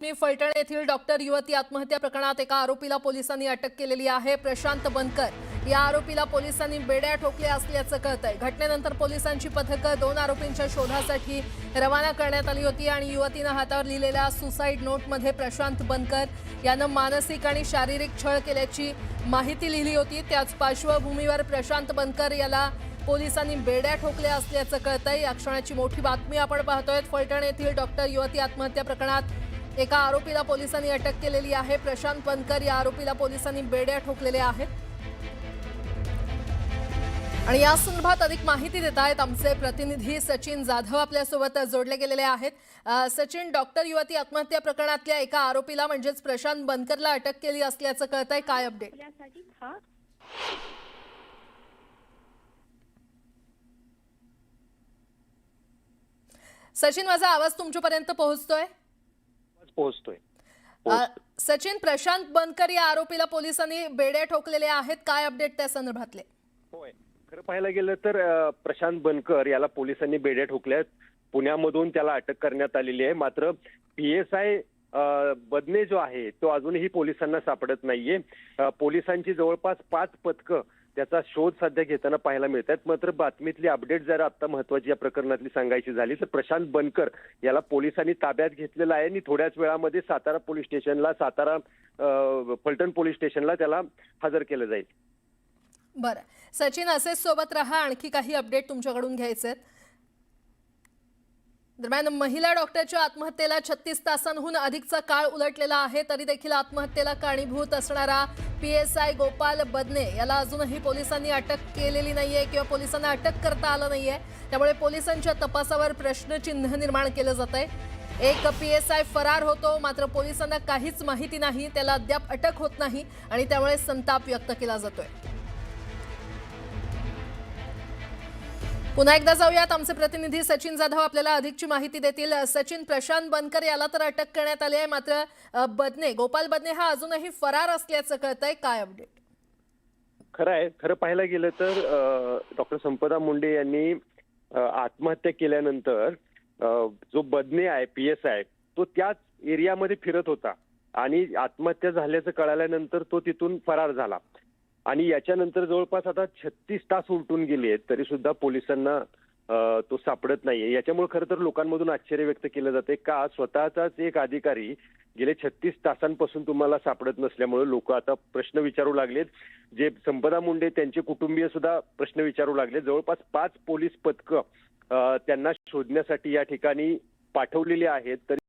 मी फलटण येथील डॉक्टर युवती आत्महत्या प्रकरणात एका आरोपीला पोलिसांनी अटक केलेली आहे. प्रशांत बनकर. या आरोपीला पोलिसांनी बेड्या ठोकल्या असल्याचं कळतंय. घटनेनंतर पोलिसांची पथकं दोन आरोपींच्या शोधासाठी रवाना करण्यात आली होती आणि युवतीनं हातावर लिहिलेल्या सुसाईड नोटमध्ये प्रशांत बनकर यानं मानसिक आणि शारीरिक छळ केल्याची माहिती लिहिली होती. त्याच पार्श्वभूमीवर प्रशांत बनकर याला पोलिसांनी बेड्या ठोकल्या असल्याचं कळतंय. या क्षणाची मोठी बातमी आपण पाहतोय. फलटण येथील डॉक्टर युवती आत्महत्या प्रकरणात एका आरोपीला पोलिसांनी अटक केलेली आहे. प्रशांत बनकर या आरोपीला पोलिसांनी बेड्या ठोकलेल्या आहेत. आणि या संदर्भात अधिक माहिती देत आहेत आमचे प्रतिनिधी सचिन जाधव आपल्यासोबत जोडले गेलेले आहेत. सचिन डॉक्टर युवती आत्महत्या प्रकरणातल्या एका आरोपीला म्हणजेच प्रशांत बनकरला अटक केली असल्याचं कळतंय. काय अपडेट सचिन माझा आवाज तुमच्यापर्यंत पोहोचतोय? पोहोचतोय. सचिन प्रशांत बनकर या आरोपीला पोलिसांनी बेड्या ठोकलेल्या आहेत. काय अपडेट त्या संदर्भातले? होय. खरं पाहायला गेलं तर प्रशांत बनकर याला पोलिसांनी बेड्या ठोकल्यात. पुण्यामधून त्याला अटक करण्यात आलेली आहे. मात्र पी एस आय बदने जो आहे तो अजूनही पोलिसांना सापडत नाहीये. पोलिसांची जवळपास पाच पथकं त्याचा शोध सध्या घेताना पाहायला मिळत आहेत. मात्र बातमीतली अपडेट जर आता महत्वाची या प्रकरणातली सांगायची झाली तर प्रशांत बनकर याला पोलिसांनी ताब्यात घेतलेला आहे. आणि थोड्याच वेळामध्ये सातारा पोलीस स्टेशनला सातारा फलटण पोलीस स्टेशनला त्याला हजर केलं जाईल. बरं. सचिन असेच सोबत राहा. आणखी काही अपडेट तुमच्याकडून घ्यायचे आहेत दरम्यान महिला डॉक्टरच्या आत्महत्येला छत्तीस तासांहून अधिकचा काळ उलटलेला आहे तरी देखील आत्महत्येला कारणीभूत असणारा P S I Gopal Badne याला अजूनही पोलिसांनी अटक केलेली नाहीये किंवा पोलिसांना अटक करता आलं नाहीये. त्यामुळे पोलिसांच्या तपासावर प्रश्नचिन्ह निर्माण केलं जात आहे एक पी एस आय फरार होतो मात्र पोलिसांना काहीच माहिती नाही त्याला अद्याप अटक होत नाही आणि त्यामुळे संताप व्यक्त केला जातोय. पुन्हा एकदा जाऊयात. आमचे प्रतिनिधी सचिन जाधव आपल्याला अधिकची माहिती देतील. सचिन प्रशांत बनकर याला तर अटक करण्यात आली आहे. मात्र बदने गोपाल बदने हा अजूनही फरार असल्याचं कळतंय. काय अपडेट? खरं आहे. खरं पाहायला गेलं तर डॉक्टर संपदा मुंडे यांनी आत्महत्या केल्यानंतर जो बदने आहे पी एस आय तो त्याच एरियामध्ये फिरत होता. आणि आत्महत्या झाल्याचं कळाल्यानंतर तो तिथून फरार झाला. आणि याच्यानंतर जवळपास आता छत्तीस तास उलटून गेले आहेत तरी सुद्धा पोलिसांना तो सापडत नाहीये. याच्यामुळे खरं तर लोकांमधून आश्चर्य व्यक्त केलं जाते का स्वतःचाच एक अधिकारी गेले छत्तीस तासांपासून तुम्हाला सापडत नसल्यामुळे लोक आता प्रश्न विचारू लागलेत. जे संपदा मुंडे त्यांचे कुटुंबीय सुद्धा प्रश्न विचारू लागले जवळपास पाच पोलीस पथकं त्यांना शोधण्यासाठी या ठिकाणी पाठवलेली आहेत तरी